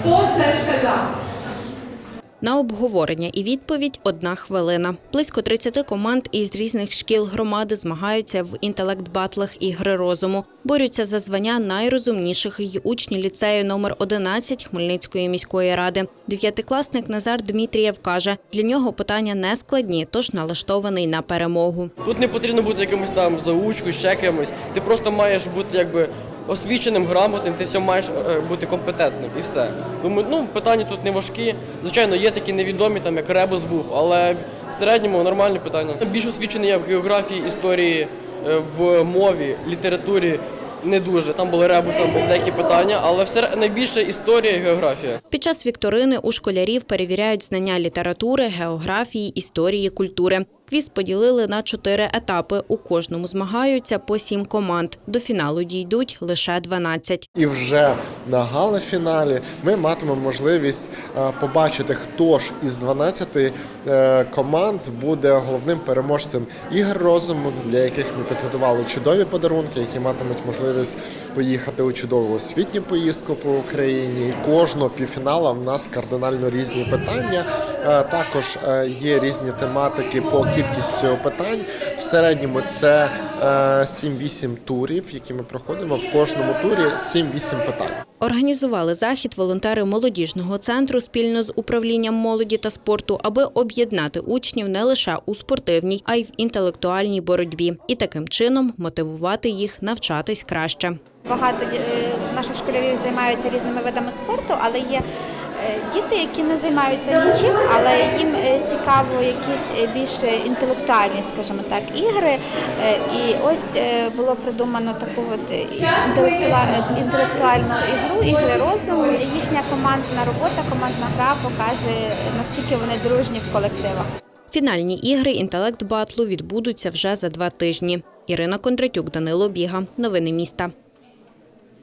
Хто це сказав? На обговорення і відповідь одна хвилина. Близько 30 команд із різних шкіл громади змагаються в інтелект-батлах ігри розуму. Борються за звання найрозумніших й учні ліцею номер 11 Хмельницької міської ради. Дев'ятикласник Назар Дмитрієв каже, для нього питання не складні, тож налаштований на перемогу. Тут не потрібно бути якимось там заучкою, ще кимось. Ти просто маєш бути якби освіченим, грамотним, ти все маєш е, бути компетентним і все. Думаю, ну питання тут не важкі. Звичайно, є такі невідомі, там як ребус був, але в середньому нормальні питання. Більш освічений я в географії, історії, е, в мові, літературі. Не дуже там були ребусом деякі питання, але все найбільше історія і географія. Під час вікторини у школярів перевіряють знання літератури, географії, історії, культури. Квіз поділили на чотири етапи. У кожному змагаються по сім команд. До фіналу дійдуть лише 12. І вже на галофіналі ми матимемо можливість е, побачити, хто ж із 12 е, команд буде головним переможцем ігор розуму, для яких ми підготували чудові подарунки, які матимуть можливість поїхати у чудову освітню поїздку по Україні. Кожного півфіналу в нас кардинально різні питання. Е, Також е, є різні тематики по кількістю питань. В середньому це е, 7-8 турів, які ми проходимо. В кожному турі 7-8 питань. Організували захід волонтери молодіжного центру спільно з управлінням молоді та спорту, аби об'єднати учнів не лише у спортивній, а й в інтелектуальній боротьбі, і таким чином мотивувати їх навчатись краще. Багато е, наших школярів займаються різними видами спорту, але є е, діти, які не займаються нічим, але їм е, цікаво якісь е, більш інтелектуальні, скажімо так, ігри. Е, І ось е, було придумано таку от е, інтелектуальну ігру, ігри розуму. Їхня командна робота, командна гра покаже наскільки вони дружні в колективах. Фінальні ігри інтелект батлу відбудуться вже за два тижні. Ірина Кондратюк, Данило Біга. Новини міста.